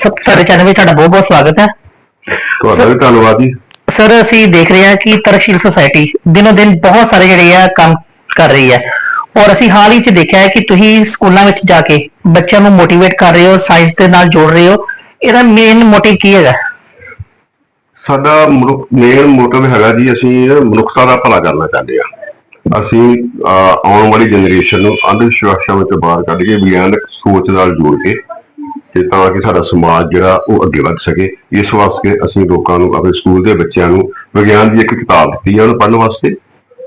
ਸਭ ਸਾਡੇ ਚੈਨਲ ਵਿੱਚ ਤੁਹਾਡਾ ਬਹੁਤ ਬਹੁਤ ਸਵਾਗਤ ਹੈ। ਤੁਹਾਡਾ ਵੀ ਧੰਨਵਾਦ ਜੀ। ਸਰ ਅਸੀਂ ਦੇਖ ਰਹੇ ਹਾਂ ਕਿ ਤਰਕਸ਼ੀਲ ਸੁਸਾਇਟੀ ਦਿਨੋ ਦਿਨ ਬਹੁਤ ਸਾਰੇ ਜਿਹੜੇ ਆ ਕੰਮ ਕਰ ਰਹੀ ਹੈ। ਔਰ ਅਸੀਂ ਹਾਲ ਹੀ ਚ ਦੇਖਿਆ ਹੈ ਕਿ ਤੁਸੀਂ ਸਕੂਲਾਂ ਵਿੱਚ ਜਾ ਕੇ ਬੱਚਿਆਂ ਨੂੰ ਮੋਟੀਵੇਟ ਕਰ ਰਹੇ ਹੋ ਸਾਇੰਸ ਦੇ ਨਾਲ ਜੋੜ ਰਹੇ ਹੋ। ਇਹਦਾ ਮੇਨ ਮੋਟਿਵ ਕੀ ਹੈਗਾ? ਸਾਡਾ ਮੇਨ ਮੋਟਿਵ ਹੈਗਾ ਜੀ ਅਸੀਂ ਮਨੁੱਖਤਾ ਦਾ ਭਲਾ ਕਰਨਾ ਚਾਹੁੰਦੇ ਆ ਅਸੀਂ ਆਉਣ ਵਾਲੀ ਜਨਰੇਸ਼ਨ ਨੂੰ ਅੰਧ ਵਿਸ਼ਵਾਸਾਂ ਵਿੱਚ ਬਾਹਰ ਕੱਢ ਕੇ ਵਿਗਿਆਨਕ ਸੋਚ ਨਾਲ ਜੋੜ ਕੇ ਤੇ ਤਾਂ ਕਿ ਸਾਡਾ ਸਮਾਜ ਜਿਹੜਾ ਉਹ ਅੱਗੇ ਵੱਧ ਸਕੇ। ਇਸ ਵਾਸਤੇ ਅਸੀਂ ਲੋਕਾਂ ਨੂੰ, ਆਪਣੇ ਸਕੂਲ ਦੇ ਬੱਚਿਆਂ ਨੂੰ ਵਿਗਿਆਨ ਦੀ ਇੱਕ ਕਿਤਾਬ ਦਿੱਤੀ ਹੈ ਉਹਨੂੰ ਪੜ੍ਹਨ ਵਾਸਤੇ।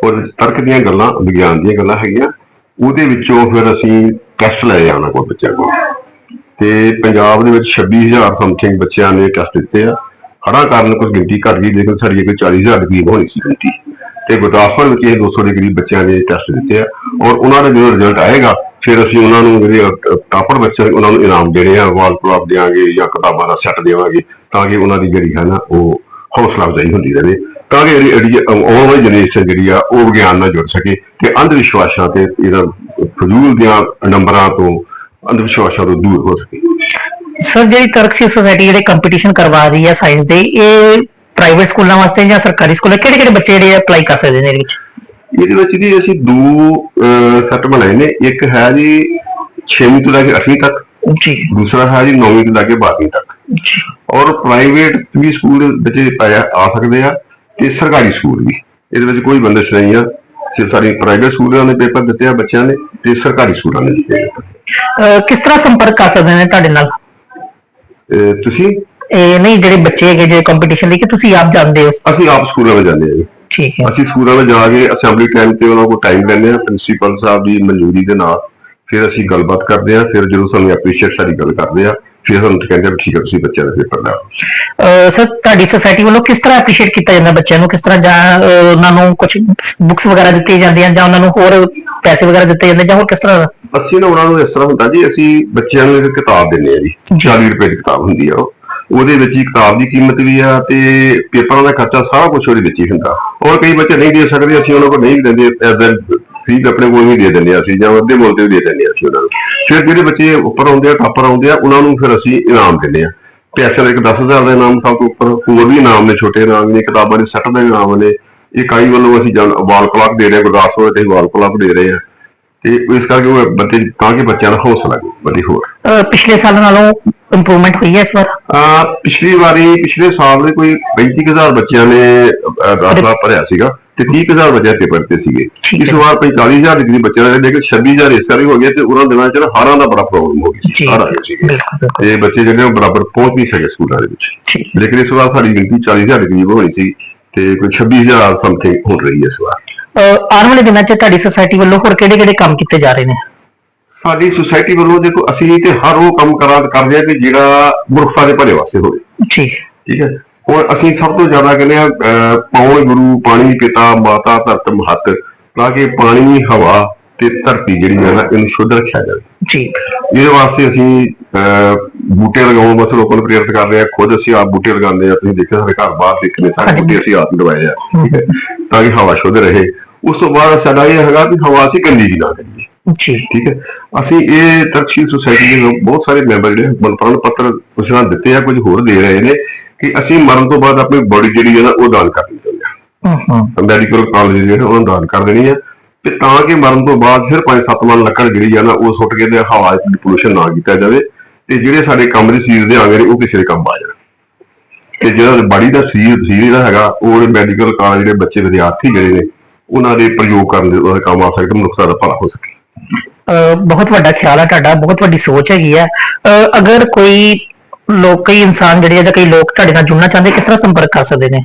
ਔਰ ਤਰਕ ਦੀਆਂ ਗੱਲਾਂ, ਵਿਗਿਆਨ ਦੀਆਂ ਗੱਲਾਂ ਹੈਗੀਆਂ। ਉਹਦੇ ਵਿੱਚੋਂ ਫਿਰ ਅਸੀਂ ਟੈਸਟ ਲੈ ਆਉਣਾ ਕੋਈ ਬੱਚਿਆਂ ਕੋਲ। ਤੇ ਪੰਜਾਬ ਦੇ ਵਿੱਚ 26000 ਸਮਥਿੰਗ ਬੱਚਿਆਂ ਨੇ ਟੈਸਟ ਦਿੱਤੇ ਆ। ਹੜ੍ਹਾਂ ਕਾਰਨ ਕੁਝ ਗਿਣਤੀ ਘਟ ਗਈ, ਲੇਕਿਨ ਸਾਡੀ ਕੋਈ 40000 ਦੇ ਕਰੀਬ ਹੋਣੀ ਸੀ ਗਿਣਤੀ। ਤੇ ਗੁਰਦਾਸਪੁਰ ਵਿੱਚ ਇਹ 200 ਦੇ ਕਰੀਬ ਬੱਚਿਆਂ ਨੇ ਟੈਸਟ ਦਿੱਤੇ ਆ। ਔਰ ਉਹਨਾਂ ਦਾ ਜਦੋਂ ਰਿਜ਼ਲਟ ਆਏਗਾ, ਫਿਰ ਅਸੀਂ ਉਹਨਾਂ ਨੂੰ ਜਿਹੜੇ ਟਾਪਰ ਬੱਚੇ ਉਹਨਾਂ ਨੂੰ ਇਨਾਮ ਦੇਣੇ ਆ ਵਾਲ ਕਲਾਬ ਦੇਵਾਂਗੇ ਜਾਂ ਕਿਤਾਬਾਂ ਦਾ ਸੈੱਟ ਦੇਵਾਂਗੇ ਤਾਂ ਕਿ ਉਹਨਾਂ ਦੀ ਜਿਹੜੀ ਹੈ ਨਾ ਉਹ ਹੌਸਲਾ ਅਫਜ਼ਾਈ ਹੁੰਦੀ ਰਹੇ। ਤਾਂ ਕਿ ਜਿਹੜੀ ਜਿਹੜੀ ਆਉਣ ਵਾਲੀ ਜਨਰੇਸ਼ਨ ਜਿਹੜੀ ਆ, ਉਹ ਵਿਗਿਆਨ ਨਾਲ ਜੁੜ ਸਕੇ ਤੇ ਅੰਧ ਵਿਸ਼ਵਾਸਾਂ ਤੇ ਇਹਦਾ ਫਜ਼ੂਲ ਦੀਆਂ ਨੰਬਰਾਂ ਤੋਂ ਅੰਧ ਵਿਸ਼ਵਾਸਾਂ ਤੋਂ ਦੂਰ ਹੋ ਸਕੇ। ਸਰ ਜਿਹੜੀ ਤਰਕਸ਼ੀਲ ਸੁਸਾਇਟੀ ਜਿਹੜੇ ਕੰਪੀਟੀਸ਼ਨ ਕਰਵਾ ਰਹੀ ਹੈ ਸਾਇੰਸ ਦੇ, ਇਹ ਪ੍ਰਾਈਵੇਟ ਸਕੂਲਾਂ ਵਾਸਤੇ ਜਾਂ ਸਰਕਾਰੀ ਸਕੂਲਾਂ ਕਿਹੜੇ ਕਿਹੜੇ ਬੱਚੇ ਜਿਹੜੇ ਅਪਲਾਈ ਕਰ ਸਕਦੇ ਨੇ ਇਹਦੇ ਵਿੱਚ? ਇਹਦੇ ਵਿੱਚ ਜੀ ਅਸੀਂ ਦੋ ਸੈੱਟ ਬਣਾਏ ਨੇ। ਇੱਕ ਹੈ ਜੀ 6ਵੀਂ ਤੋਂ ਲੈ ਕੇ 8ਵੀਂ ਤੱਕ। ਜੀ। ਦੂਸਰਾ ਹੈ ਜੀ 9ਵੀਂ ਤੋਂ ਲੈ ਕੇ 12ਵੀਂ ਤੱਕ। ਜੀ। ਔਰ ਪ੍ਰਾਈਵੇਟ ਵੀ ਸਕੂਲ ਦੇ ਬੱਚੇ ਪਾਇਆ ਆ ਸਕਦੇ ਆ ਤੇ ਸਰਕਾਰੀ ਸਕੂਲ ਵੀ। ਇਹਦੇ ਵਿੱਚ ਕੋਈ ਬੰਦਸ਼ ਨਹੀਂ ਆ। ਸਿਰਫ ਸਾਰੀ ਪ੍ਰਾਈਵੇਟ ਸਕੂਲਾਂ ਨੇ ਪੇਪਰ ਦਿੱਤੇ ਆ ਬੱਚਿਆਂ ਨੇ ਤੇ ਸਰਕਾਰੀ ਸਕੂਲਾਂ ਨੇ ਦਿੱਤੇ ਆ ਕਿਸ ਤਰ੍ਹਾਂ ਸੰਪਰਕ ਕਰ ਸਕਦੇ ਨੇ ਤੁਹਾਡੇ ਨਾਲ? ਤੁਸੀਂ? ਇਹ ਨਹੀਂ ਜਿਹੜੇ ਬੱਚੇ ਹੈਗੇ ਜਿਹੜੇ ਕੰਪੀਟੀਸ਼ਨ ਲਈ ਕਿ ਤੁਸੀਂ ਆਪ ਜਾਣਦੇ ਹੋ? ਅਸੀਂ ਆਪ ਸਕੂਲਾਂ ਵਿੱਚ ਜਾਂਦੇ ਆ ਜੀ। ਠੀਕ ਹੈ। ਅਸੀਂ ਸਕੂਲਾਂ ਵਿੱਚ ਜਾ ਕੇ ਅਸੈਂਬਲੀ ਟਾਈਮ ਤੇ ਉਹਨਾਂ ਕੋਲ ਟਾਈਮ ਲੈਂਦੇ ਆ ਪ੍ਰਿੰਸੀਪਲ ਸਾਹਿਬ ਦੀ ਮਨਜ਼ੂਰੀ ਦੇ ਨਾਲ। ਫਿਰ ਅਸੀਂ ਗੱਲਬਾਤ ਕਰਦੇ ਆ ਫਿਰ ਜਦੋਂ ਸਾਨੂੰ ਐਪਰੀਸ਼ੀਏਟ ਸਾਡੀ ਗੱਲ ਕਰਦੇ ਆ ਫਿਰ ਸਾਨੂੰ ਕਹਿੰਦੇ ਆ ਠੀਕ ਹੈ ਤੁਸੀਂ ਬੱਚਿਆਂ ਦਾ ਪੇਪਰ ਲੈ ਆਓ ਅਹ ਸਰ ਤੁਹਾਡੀ ਸੁਸਾਇਟੀ ਵੱਲੋਂ ਕਿਸ ਤਰ੍ਹਾਂ ਅਪਰੀਸ਼ੀਏਟ ਕੀਤਾ ਜਾਂਦਾ ਬੱਚਿਆਂ ਨੂੰ? ਕਿਸ ਤਰ੍ਹਾਂ ਜਾਂ ਉਹਨਾਂ ਨੂੰ ਕੁਝ ਬੁੱਕਸ ਵਗੈਰਾ ਦਿੱਤੀਆਂ ਜਾਂਦੀਆਂ ਜਾਂ ਉਹਨਾਂ ਨੂੰ ਹੋਰ ਪੈਸੇ ਵਗੈਰਾ ਦਿੱਤੇ ਜਾਂਦੇ ਜਾਂ ਹੋਰ ਕਿਸ ਤਰ੍ਹਾਂ? ਅਸੀਂ ਨਾ ਉਹਨਾਂ ਨੂੰ ਇਸ ਤਰ੍ਹਾਂ ਹੁੰਦਾ ਜੀ ਅਸੀਂ ਬੱਚਿਆਂ ਨੂੰ ਇੱਕ ਕਿਤਾਬ ਦਿੰਦੇ ਆ ਜੀ ਜੀ। 40 ਰੁਪਏ ਦੀ ਕਿਤਾਬ ਹੁੰਦੀ ਆ ਉਹ। ਉਹਦੇ ਵਿੱਚ ਹੀ ਕਿਤਾਬ ਦੀ ਕੀਮਤ ਵੀ ਆ ਤੇ ਪੇਪਰਾਂ ਦਾ ਖਰਚਾ ਸਾਰਾ ਕੁਝ ਉਹਦੇ ਵਿੱਚ ਹੀ ਹੁੰਦਾ। ਔਰ ਕਈ ਬੱਚੇ ਨਹੀਂ ਦੇ ਸਕਦੇ ਅਸੀਂ ਉਹਨਾਂ ਕੋਲ ਨਹੀਂ ਦਿੰਦੇ ਐਦਾਂ ਫੀਸ ਆਪਣੇ ਕੋਲ ਵੀ ਦੇ ਦਿੰਦੇ ਆ ਅਸੀਂ ਜਾਂ ਅੱਧੇ ਮੁੱਲ ਤੇ ਵੀ ਦੇ ਦਿੰਦੇ ਆ ਅਸੀਂ ਉਹਨਾਂ ਨੂੰ। ਫਿਰ ਜਿਹੜੇ ਬੱਚੇ ਉੱਪਰ ਆਉਂਦੇ ਆ ਟਾਪਰ ਆਉਂਦੇ ਆ ਉਹਨਾਂ ਨੂੰ ਫਿਰ ਅਸੀਂ ਇਨਾਮ ਦਿੰਦੇ ਆ ਪੈਸੇ ਦਾ ਇੱਕ 10000 ਦਾ ਇਨਾਮ ਸਭ ਤੋਂ ਉੱਪਰ ਹੋਰ ਵੀ ਇਨਾਮ ਨੇ ਛੋਟੇ ਇਨਾਮ ਨੇ ਕਿਤਾਬਾਂ ਦੇ ਸੈੱਟ ਦੇ ਇਨਾਮ ਨੇ। ਇਹ ਕਾਈ ਵੱਲੋਂ ਅਸੀਂ ਜਾਂ ਵਾਲ ਕਲਾਕ ਦੇ ਰਹੇ ਹਾਂ, ਗੁਰਦਾਸਪੁਰ ਤੇ ਵਾਲ ਕਲਾਕ ਦੇ ਰਹੇ ਆ ਤੇ ਇਸ ਕਰਕੇ ਉਹ ਬੱਚੇ ਤਾਂ ਕਿ ਬੱਚਿਆਂ ਦਾ ਹੌਸਲਾ ਵਧੇ ਹੋਰ। ਅਹ, ਪਿਛਲੇ ਸਾਲ ਨਾਲੋਂ ਇੰਪਰੂਵਮੈਂਟ ਹੋਈ ਹੈ ਇਸ ਵਾਰ? ਆ ਪਿਛਲੀ ਵਾਰੀ ਪਿਛਲੇ ਸਾਲ ਦੇ ਕੋਈ 35000 ਬੱਚਿਆਂ ਨੇ ਅਹ, ਦਾਖਲਾ ਭਰਿਆ ਸੀਗਾ ਤੇ 30000 ਬੱਚੇ ਪੇਪਰ ਤੇ ਸੀਗੇ। ਠੀਕ ਇਸ। ਵਾਰ 45000 ਡਿਗਰੀ ਬੱਚਿਆਂ ਨੇ ਲੇਕਿਨ 26000 ਇਸ ਵਾਰੀ ਹੋ ਗਿਆ ਤੇ ਉਹਨਾਂ ਦਿਨਾਂ ਚ ਹਾਰਾਂ ਦਾ ਬੜਾ ਪ੍ਰੋਬਲਮ ਹੋ ਜੀ ਸੀ ਹਾਰ ਆ ਗਏ ਸੀਗੇ ਬਿਲਕੁਲ ਬਿਲਕੁਲ। ਤੇ ਬੱਚੇ ਜਿਹੜੇ ਉਹ ਬਰਾਬਰ ਪਹੁੰਚ ਨਹੀਂ ਸਕੇ ਸਕੂਲਾਂ ਦੇ ਵਿੱਚ। ਠੀਕ। ਲੇਕਿਨ ਇਸ ਵਾਰ ਸਾਡੀ ਗਿਣਤੀ 40000 ਦੇ ਕਰੀਬ ਹੋਣੀ ਸੀ ਤੇ ਕੋਈ 26000 ਸਮਥਿੰਗ ਹੋ ਰਹੀ ਹੈ ਇਸ ਵਾਰ। ਆਉਣ ਵਾਲੇ ਦਿਨਾਂ 'ਚ ਤੁਹਾਡੀ ਸੁਸਾਇਟੀ ਵੱਲੋਂ ਹੋਰ ਕਿਹੜੇ ਕਿਹੜੇ ਕੰਮ ਕੀਤੇ ਜਾ ਰਹੇ ਨੇ? ਸਾਡੀ ਸੁਸਾਇਟੀ ਵੱਲੋਂ ਦੇਖੋ ਅਸੀਂ ਤੇ ਹਰ ਉਹ ਕੰਮ ਕਰਾ ਕਰਦੇ ਆ ਕਿ ਜਿਹੜਾ ਮੁਰਖਾਂ ਦੇ ਭਲੇ ਵਾਸਤੇ ਹੋਵੇ। ਜੀ। ਠੀਕ ਹੈ? ਹੁਣ ਅਸੀਂ ਸਭ ਤੋਂ ਜ਼ਿਆਦਾ ਕਹਿੰਦੇ ਆ ਪਾਉਣ ਗੁਰੂ ਪਾਣੀ ਪਿਤਾ ਮਾਤਾ ਧਰਤ ਮਹੱਤ ਤਾਂ ਕਿ ਪਾਣੀ ਹਵਾ ਤੇ ਧਰਤੀ ਜਿਹੜੀ ਹੈ ਨਾ ਇਹਨੂੰ ਸ਼ੁੱਧ ਰੱਖਿਆ ਜਾਵੇ। ਜੀ। ਇਹਦੇ ਵਾਸਤੇ ਅਸੀਂ ਬੂਟੇ ਲਗਾਉਣ ਵਾਸਤੇ ਲੋਕਾਂ ਨੂੰ ਪ੍ਰੇਰਿਤ ਕਰ ਰਹੇ ਆ ਖੁਦ ਅਸੀਂ ਆਪ ਬੂਟੇ ਲਗਾਉਂਦੇ ਆ ਤੁਸੀਂ ਦੇਖਿਆ ਸਾਡੇ ਘਰ ਬਾਹਰ ਦੇਖਨੇ ਸਾਰੇ। ਬੂਟੇ ਅਸੀਂ ਆਪ ਲਗਾਏ ਆ ਠੀਕ ਹੈ। ਤਾਂ ਕਿ ਹਵਾ ਸ਼ੁੱਧ ਰਹੇ। ਉਸ ਤੋਂ ਬਾਅਦ ਸਾਡਾ ਇਹ ਹੈਗਾ ਕਿ ਹਵਾ ਅਸੀਂ ਗੰਦੀ ਜੀ ਨਾ ਕਰੀਏ ਜੀ। ਠੀਕ ਹੈ। ਅਸੀਂ ਇਹ ਤਰਕਸ਼ੀਲ ਸੁਸਾਇਟੀ ਦੇ ਬਹੁਤ ਸਾਰੇ ਮੈਂਬਰ ਜਿਹੜੇ ਮਨਪ੍ਰਾਣ ਪੱਤਰ ਨਾਲ ਦਿੱਤੇ ਆ ਕੁਝ ਹੋਰ ਦੇ ਰਹੇ ਨੇ ਕਿ ਅਸੀਂ ਮਰਨ ਤੋਂ ਬਾਅਦ ਆਪਣੀ ਬੋਡੀ ਜਿਹੜੀ ਹੈ ਨਾ ਉਹ ਦਾਨ ਕਰਨੀ ਚਾਹੁੰਦੇ ਹੂੰ। ਹੂੰ ਹਾਂ ਮੈਡੀਕਲ ਕਾਲਜ ਜਿਹੜੇ ਉਹਨਾਂ ਦਾਨ ਕਰ ਦੇਣੀ ਹੈ। ਤੇ ਤਾਂ ਕਿ ਮਰਨ ਤੋਂ ਬਾਅਦ ਫਿਰ 5-7 ਮਨ ਲੱਕੜ ਜਿਹੜੀ ਹੈ ਨਾ ਉਹ ਸੁੱਟ ਕੇ ਤੇ ਹਵਾ ਵਿੱਚ ਪੋਲੂਸ਼ਨ ਨਾ ਕੀਤਾ ਜਾਵੇ ਤੇ ਜਿਹੜੇ ਸਾਡੇ ਕੰਮ ਦੇ ਸਰੀਰ ਦੇ ਅੰਗ ਨੇ ਉਹ ਕਿਸੇ ਦੇ ਕੰਮ ਆ ਜਾਣ। ਤੇ ਜਿਹੜਾ ਬਾਡੀ ਦਾ ਸਰੀਰ ਸਰੀਰ ਜਿਹੜਾ ਹੈਗਾ ਉਹ ਮੈਡੀਕਲ ਕਾਲਜ ਜਿਹੜੇ ਬੱਚੇ ਵਿਦਿਆਰਥੀ ਜਿਹੜੇ ਨੇ ਉਹਨਾਂ ਦੇ ਪ੍ਰਯੋਗ ਕਰਨ ਦੇ ਉਹਦਾ ਕੰਮ ਆ ਸਕਦਾ ਮਨੁੱਖਤਾ ਦਾ ਭਲਾ ਹੋ ਸਕੇ। ਬਹੁਤ ਵੱਡਾ ਖਿਆਲ ਹੈ ਤੁਹਾਡਾ ਬਹੁਤ ਵੱਡੀ ਸੋਚ ਹੈਗੀ ਹੈ ਅਹ, ਅਗਰ ਕੋਈ ਲੋਕ ਕਈ ਇਨਸਾਨ ਜਿਹੜੇ ਆ ਜਾਂ ਕਈ ਲੋਕ ਤੁਹਾਡੇ ਨਾਲ ਜੁੜਨਾ ਚਾਹੁੰਦੇ ਕਿਸ ਤਰ੍ਹਾਂ ਸੰਪਰਕ ਕਰ ਸਕਦੇ ਨੇ?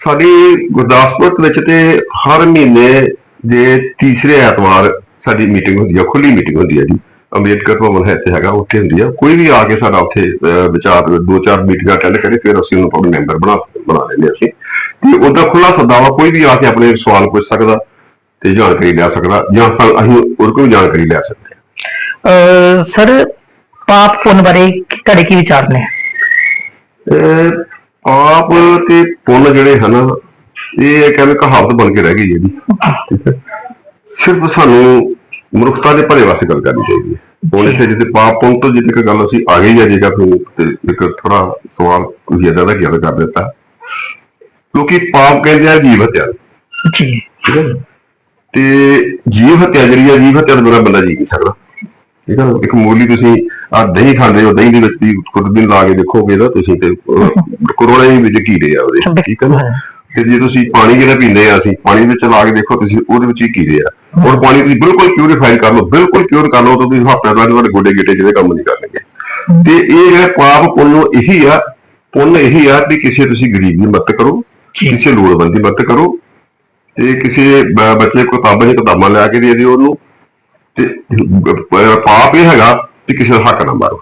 ਸਾਡੀ ਗੁਰਦਾਸਪੁਰ ਵਿੱਚ ਤੇ ਹਰ ਮਹੀਨੇ ਦੇ ਤੀਸਰੇ ਐਤਵਾਰ ਸਾਡੀ ਮੀਟਿੰਗ ਹੁੰਦੀ ਹੈ ਖੁੱਲੀ ਮੀਟਿੰਗ ਹੁੰਦੀ ਹੈ ਜੀ ਅੰਬੇਦਕਰ ਭਵਨ ਹੈ ਇੱਥੇ ਹੈਗਾ ਉੱਥੇ ਹੁੰਦੀ ਆ। ਕੋਈ ਵੀ ਆ ਕੇ ਸਾਡਾ ਉੱਥੇ ਵਿਚਾਰ ਦੋ ਚਾਰ ਮੀਟਿੰਗਾਂ ਅਟੈਂਡ ਕਰੇ ਫਿਰ ਅਸੀਂ ਉਹਨੂੰ ਆਪਣੇ ਮੈਂਬਰ ਬਣਾ ਬਣਾ ਲੈਂਦੇ ਹਾਂ ਅਸੀਂ। ਤੇ ਉਹਦਾ ਖੁੱਲਾ ਸੱਦਾ ਵਾ ਕੋਈ ਵੀ ਆ ਕੇ ਆਪਣੇ ਸਵਾਲ ਪੁੱਛ ਸਕਦਾ ਤੇ ਜਾਣਕਾਰੀ ਲੈ ਸਕਦਾ ਜਾਂ ਅਸੀਂ ਕੋਲ ਵੀ ਜਾਣਕਾਰੀ ਲੈ ਸਕਦੇ ਹਾਂ। ਸਰ ਪਾਪ ਪੁੰਨ ਬਾਰੇ ਤੁਹਾਡੇ ਕੀ ਵਿਚਾਰ ਨੇ? ਆਪ ਤੇ ਪੁੰਨ ਜਿਹੜੇ ਹਨ ਇਹ ਐਵੇਂ ਕਹਾਵਤ ਬਣ ਕੇ ਰਹਿ ਗਈ ਹੈ ਜੀ। ਠੀਕ ਹੈ। ਸਿਰਫ ਸਾਨੂੰ ਮਨੁੱਖਤਾ ਦੇ ਭਲੇ ਵਾਸਤੇ ਗੱਲ ਕਰਨੀ ਚਾਹੀਦੀ ਹੈ। ਹੁਣ ਇੱਥੇ ਜਿੱਥੇ ਪਾਪ ਪੁੰਨ ਤੋਂ ਜਿੱਥੇ ਤੱਕ ਗੱਲ ਅਸੀਂ ਆ ਗਈ ਹੈ ਜੇਗਾ ਫਿਰ ਤੇ ਇੱਕ ਥੋੜਾ ਸਵਾਲ ਤੁਸੀਂ ਇਹਦਾ ਦਾ ਗੱਲ ਕਰ ਦਿੱਤਾ। ਕਿਉਂਕਿ ਪਾਪ ਕਹਿੰਦੇ ਆ ਜੀਵ ਹੱਤਿਆ। ਜੀ। ਠੀਕ ਹੈ? ਤੇ ਜੀਵ ਹੱਤਿਆ ਜਿਹੜੀ ਆ ਜੀਵ ਹੱਤਿਆ ਤੋਂ ਬਿਨਾਂ ਬੰਦਾ ਜੀ ਨਹੀਂ ਸਕਦਾ। ਠੀਕ ਹੈ? ਇੱਕ ਮੂਲੀ ਤੁਸੀਂ ਆ ਦਹੀਂ ਖਾਂਦੇ ਹੋ ਦਹੀਂ ਦੇ ਵਿੱਚ ਵੀ ਕੁਝ ਦਿਨ ਲਾ ਕੇ ਦੇਖੋਗੇ ਨਾ ਤੁਸੀਂ ਤੇ ਕਰੋੜਾਂ ਹੀ ਵਿੱਚ ਕੀੜੇ ਆ ਉਹਦੇ ਠੀਕ ਹੈ ਤੇ ਜੇ ਤੁਸੀਂ ਪਾਣੀ ਜਿਹੜਾ ਪੀਂਦੇ ਆ ਅਸੀਂ ਪਾਣੀ ਵਿੱਚ ਲਾ ਕੇ ਦੇਖੋ ਤੁਸੀਂ ਉਹਦੇ ਵਿੱਚ ਹੀ ਕੀੜੇ ਆ। ਔਰ ਪਾਣੀ ਤੁਸੀਂ ਬਿਲਕੁਲ ਪਿਊਰੀਫਾਈ ਕਰ ਲਓ ਬਿਲਕੁਲ ਪਿਓਰ ਕਰ ਲਓ ਤਾਂ ਤੁਸੀਂ ਹੱਥਾਂ ਨਾਲ ਤੁਹਾਡੇ ਗੋਡੇ ਗਿੱਟੇ ਜਿਹੜੇ ਕੰਮ ਨਹੀਂ ਕਰਨਗੇ। ਤੇ ਇਹ ਜਿਹੜਾ ਪਾਪ ਪੁੰਨ ਇਹੀ ਆ ਪੁੰਨ ਇਹੀ ਆ ਕਿ ਕਿਸੇ ਤੁਸੀਂ ਗਰੀਬ ਦੀ ਮਦਦ ਕਰੋ। ਕਿਸੇ ਲੋੜਵੰਦ ਦੀ ਮਦਦ ਕਰੋ ਤੇ ਕਿਸੇ ਬੱਚੇ ਕੋ ਕਿਤਾਬਾਂ ਦੀਆਂ ਕਿਤਾਬਾਂ ਲਿਆ ਕੇ ਦੇ ਦਿਓ ਉਹਨੂੰ। ਤੇ ਪਾਪ ਇਹ ਹੈਗਾ ਕਿ ਕਿਸੇ ਦਾ ਹੱਕ ਨਾ ਮਾਰੋ।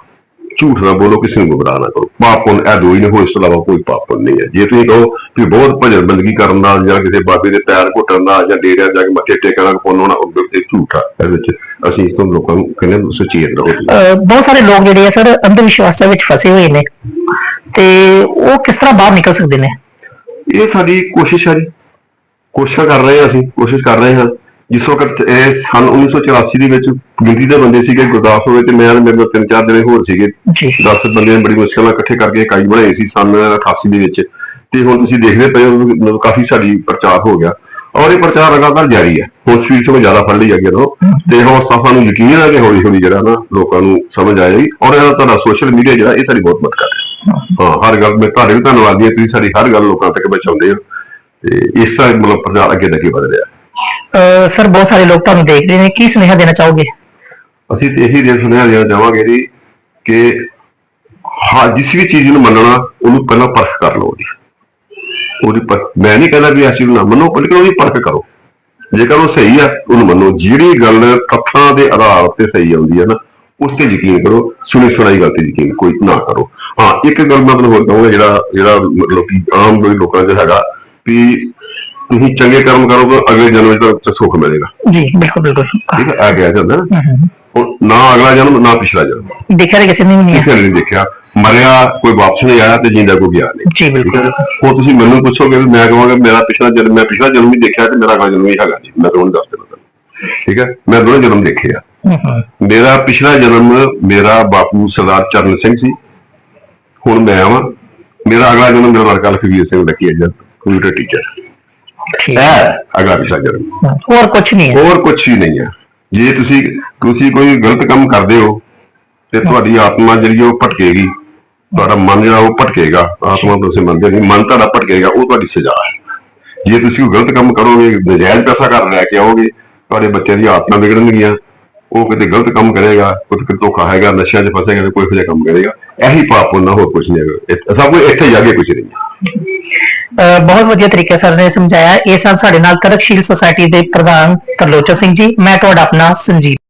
ਝੂਠ ਨਾ ਬੋਲੋ ਕਿਸੇ ਨੂੰ ਗੁੰਮਰਾਹ ਨਾ ਕਰੋ। ਪਾਪ ਪੁੰਨ ਇਹ ਦੋ ਹੀ ਨੇ ਹੋਰ ਇਸ ਤੋਂ ਇਲਾਵਾ ਕੋਈ ਪਾਪ ਪੁੰਨ ਨਹੀਂ ਹੈ। ਜੇ ਤੁਸੀਂ ਕਹੋ ਕਿ ਬਹੁਤ ਭਜਨ ਬੰਦਗੀ ਕਰਨ ਨਾਲ ਜਾਂ ਕਿਸੇ ਬਾਬੇ ਦੇ ਪੈਰ ਘੁੱਟਣ ਨਾਲ ਜਾਂ ਡੇਰਿਆਂ ਜਾ ਕੇ ਮੱਥੇ ਟੇਕਣ ਨਾਲ ਪੁੰਨ ਹੋਣਾ ਉਹ ਬਿਲਕੁਲ ਝੂਠ ਆ। ਇਹਦੇ ਵਿੱਚ ਅਸੀਂ ਇਸ ਤੋਂ ਲੋਕਾਂ ਨੂੰ ਕਹਿੰਦੇ ਹਾਂ, ਸੁਚੇਤ ਰਹੋ ਬਹੁਤ ਸਾਰੇ ਲੋਕ ਜਿਹੜੇ ਆ ਸਰ ਅੰਧ ਵਿਸ਼ਵਾਸਾਂ ਵਿੱਚ ਫਸੇ ਹੋਏ ਨੇ। ਤੇ ਉਹ ਕਿਸ ਤਰ੍ਹਾਂ ਬਾਹਰ ਨਿਕਲ ਸਕਦੇ ਨੇ? ਇਹ ਸਾਡੀ ਕੋਸ਼ਿਸ਼ ਹੈ ਜੀ। ਕੋਸ਼ਿਸ਼ ਕਰ ਰਹੇ ਹਾਂ ਅਸੀਂ ਕੋਸ਼ਿਸ਼ ਕਰ ਰਹੇ ਹਾਂ। ਜਿਸ ਵਕਤ ਇਹ ਸਨ 1984 ਦੇ ਵਿੱਚ ਗਿਣਤੀ ਦੇ ਬੰਦੇ ਸੀਗੇ ਗੁਰਦਾਸ ਹੋਏ ਤੇ ਮੈਂ ਮੇਰੇ ਨਾਲ ਤਿੰਨ ਚਾਰ ਦਿਨ ਹੋਰ ਸੀਗੇ। ਜੀ। 10 ਬੰਦੇ ਬੜੀ ਮੁਸ਼ਕਲ ਨਾਲ ਇਕੱਠੇ ਕਰਕੇ ਇਕਾਈ ਬਣਾਈ ਸੀ ਸਨ 88 ਦੇ ਵਿੱਚ। ਤੇ ਹੁਣ ਤੁਸੀਂ ਦੇਖਦੇ ਪਏ ਹੋ ਕਾਫੀ ਸਾਡੀ ਪ੍ਰਚਾਰ ਹੋ ਗਿਆ। ਔਰ ਇਹ ਪ੍ਰਚਾਰ ਲਗਾਤਾਰ ਜਾਰੀ ਹੈ। ਹੁਣ ਸਪੀਡ ਤੋਂ ਜ਼ਿਆਦਾ ਫੜ ਲਈ ਅੱਗੇ ਤੋਂ ਤੇ ਹੁਣ ਸਫਾ ਨੂੰ ਯਕੀਨ ਹੈ ਕਿ ਹੌਲੀ ਹੌਲੀ ਜਿਹੜਾ ਨਾ ਲੋਕਾਂ ਨੂੰ ਸਮਝ ਆਏਗੀ ਔਰ ਇਹਦਾ ਤੁਹਾਡਾ ਸੋਸ਼ਲ ਮੀਡੀਆ ਜਿਹੜਾ ਇਹ ਸਾਡੀ ਬਹੁਤ ਮਦਦ ਕਰ ਰਿਹਾ। ਹਾਂ ਹਰ ਗੱਲ ਮੈਂ ਤੁਹਾਡੇ ਵੀ ਧੰਨਵਾਦੀ ਹਾਂ। ਤੁਸੀਂ ਸਾਡੀ ਹਰ ਗੱਲ ਲੋਕਾਂ ਤੱਕ ਪਹੁੰਚਾਉਂਦੇ ਹੋ। ਤੇ ਇਸ ਤਰ੍ਹਾਂ ਮਤਲਬ ਪ੍ਰਚਾਰ ਅੱਗੇ ਤੱਕ ਹੀ ਵਧ ਰਿਹਾ। ਅਹ ਸਰ, ਬਹੁਤ ਸਾਰੇ ਲੋਕ ਤੁਹਾਨੂੰ ਦੇਖ ਰਹੇ ਨੇ। ਕੀ ਸੁਨੇਹਾ ਦੇਣਾ ਚਾਹੋਗੇ? ਅਸੀਂ ਤੇ ਇਹੀ ਦੇ ਸੁਨੇਹਾ ਦੇਣਾ ਚਾਹਾਂਗੇ ਜੀ ਕਿ ਹਾਂ, ਜਿਸ ਵੀ ਚੀਜ਼ ਨੂੰ ਮੰਨਣਾ, ਉਹਨੂੰ ਪਹਿਲਾਂ ਪਰਖ ਕਰ ਲਓ ਜੀ। ਉਹਦੀ ਮੈਂ ਨਹੀਂ ਕਹਿੰਦਾ ਵੀ ਇਸ ਚੀਜ਼ ਮੰਨੋ ਪਰ ਉਹਦੀ ਪਰਖ ਕਰੋ। ਜੇਕਰ ਉਹ ਸਹੀ ਆ, ਉਹਨੂੰ ਮੰਨੋ। ਜਿਹੜੀ ਗੱਲ ਤੱਥਾਂ ਦੇ ਆਧਾਰ ਤੇ ਸਹੀ ਆਉਂਦੀ ਹੈ ਨਾ, ਉਸ ਤੇ ਯਕੀਨ ਕਰੋ। ਸੁਣੀ ਸੁਣਾਈ ਗੱਲ ਤੇ ਯਕੀਨ ਕੋਈ ਨਾ ਕਰੋ। ਹਾਂ, ਇੱਕ ਗੱਲ ਮੈਂ ਤੁਹਾਨੂੰ ਹੋਰ ਕਹੂੰਗਾ, ਜਿਹੜਾ ਜਿਹੜਾ ਮਤਲਬ ਕਿ ਆਮ ਲੋਕਾਂ 'ਚ ਹੈਗਾ ਵੀ ਤੁਸੀਂ ਚੰਗੇ ਕਰਮ ਕਰੋਗੇ ਅਗਲੇ ਜਨਮ 'ਚ ਤਾਂ ਸੁੱਖ ਮਿਲੇਗਾ। ਜੀ ਬਿਲਕੁਲ ਬਿਲਕੁਲ। ਠੀਕ ਹੈ ਆ ਗਿਆ ਜਾਂਦਾ ਨਾ। ਹੁਣ ਨਾ ਅਗਲਾ ਜਨਮ ਨਾ ਪਿਛਲਾ ਜਨਮ। ਦੇਖਿਆ ਤਾਂ ਕਿਸੇ ਨੇ ਨਹੀਂ ਹੈ ਕਿਸੇ ਨੇ ਨਹੀਂ ਦੇਖਿਆ। ਮਰਿਆ ਕੋਈ ਵਾਪਸ ਨਹੀਂ ਆਇਆ ਤੇ ਜਿੰਦਾ ਕੋਈ ਗਿਆ ਨਹੀਂ। ਜੀ ਬਿਲਕੁਲ। ਹੁਣ ਤੁਸੀਂ ਮੈਨੂੰ ਪੁੱਛੋਗੇ ਵੀ ਮੈਂ ਕਹਾਂਗਾ ਮੇਰਾ ਪਿਛਲਾ ਜਨਮ ਮੈਂ ਪਿਛਲਾ ਜਨਮ ਵੀ ਦੇਖਿਆ ਤੇ ਮੇਰਾ ਅਗਲਾ ਜਨਮ ਵੀ ਹੈਗਾ ਜੀ। ਮੈਂ ਤੁਹਾਨੂੰ ਦੱਸ ਦਿੰਦਾ। ਠੀਕ ਹੈ? ਮੈਂ ਦੋਵੇਂ ਜਨਮ ਦੇਖੇ ਆ। ਮੇਰਾ ਪਿਛਲਾ ਜਨਮ ਮੇਰਾ ਬਾਪੂ ਸਰਦਾਰ ਚਰਨ ਸਿੰਘ ਸੀ। ਹੁਣ ਮੈਂ ਆਵਾਂ। ਮੇਰਾ ਅਗਲਾ ਜਨਮ ਮੇਰਾ ਲੜਕਾ ਲਖਵੀਰ ਸਿੰਘ ਦਾ ਕੀ ਹੈ ਕੰਪਿਊਟਰ ਟੀਚਰ ਹੈ। ਅਗਲਾ ਪਿਛਲਾ ਜਨਮ ਹੋਰ ਕੁਝ ਨਹੀਂ ਹੈ। ਹੋਰ ਕੁਝ ਹੀ ਨਹੀਂ ਹੈ। ਜੇ ਤੁਸੀਂ ਤੁਸੀਂ ਕੋਈ ਗਲਤ ਕੰਮ ਕਰਦੇ ਹੋ ਤੇ ਤੁਹਾਡੀ ਆਤਮਾ ਜਿਹੜੀ ਉਹ ਭਟਕੇਗੀ। ਤੁਹਾਡਾ ਮਨ ਜਿਹੜਾ ਉਹ ਭਟਕੇਗਾ। ਆਤਮਾ ਤੁਸੀਂ ਮੰਨਦੇ ਨਹੀਂ। ਮਨ ਤੁਹਾਡਾ ਭਟਕੇਗਾ ਉਹ ਤੁਹਾਡੀ ਸਜ਼ਾ ਹੈ। ਜੇ ਤੁਸੀਂ ਕੋਈ ਗਲਤ ਕੰਮ ਕਰੋਗੇ ਨਜਾਇਜ਼ ਪੈਸਾ ਘਰ ਲੈ ਕੇ ਆਓਗੇ ਤੁਹਾਡੇ ਬੱਚਿਆਂ ਦੀ ਆਤਮਾ ਵਿਗੜਨਗੀਆਂ। ਉਹ ਕਿਤੇ ਗਲਤ ਕੰਮ ਕਰੇਗਾ ਕੁਝ ਕਿਤੇ ਧੋਖਾ ਹੈਗਾ, ਨਸ਼ਿਆਂ 'ਚ ਫਸੇਗਾ ਤੇ ਕੋਈ ਇਹੋ ਜਿਹਾ ਕੰਮ ਕਰੇਗਾ, ਇਹੀ ਪਾਪ ਉਹਨਾਂ ਹੋਰ ਕੁਝ ਨਹੀਂ ਹੈਗਾ। ਸਭ ਕੁਝ ਇੱਥੇ ਜਾ ਕੇ ਕੁਝ ਨਹੀਂ ਬਹੁਤ ਵਧੀਆ ਤਰੀਕੇ ਸਰ ਨੇ ਸਮਝਾਇਆ। ਇਹ ਸਨ ਸਾਡੇ ਨਾਲ ਤਰਕਸ਼ੀਲ ਸੁਸਾਇਟੀ ਦੇ ਪ੍ਰਧਾਨ ਤਰਲੋਚਨ ਸਿੰਘ ਜੀ। ਮੈਂ ਤੁਹਾਡਾ ਆਪਣਾ ਸੰਜੀਵ।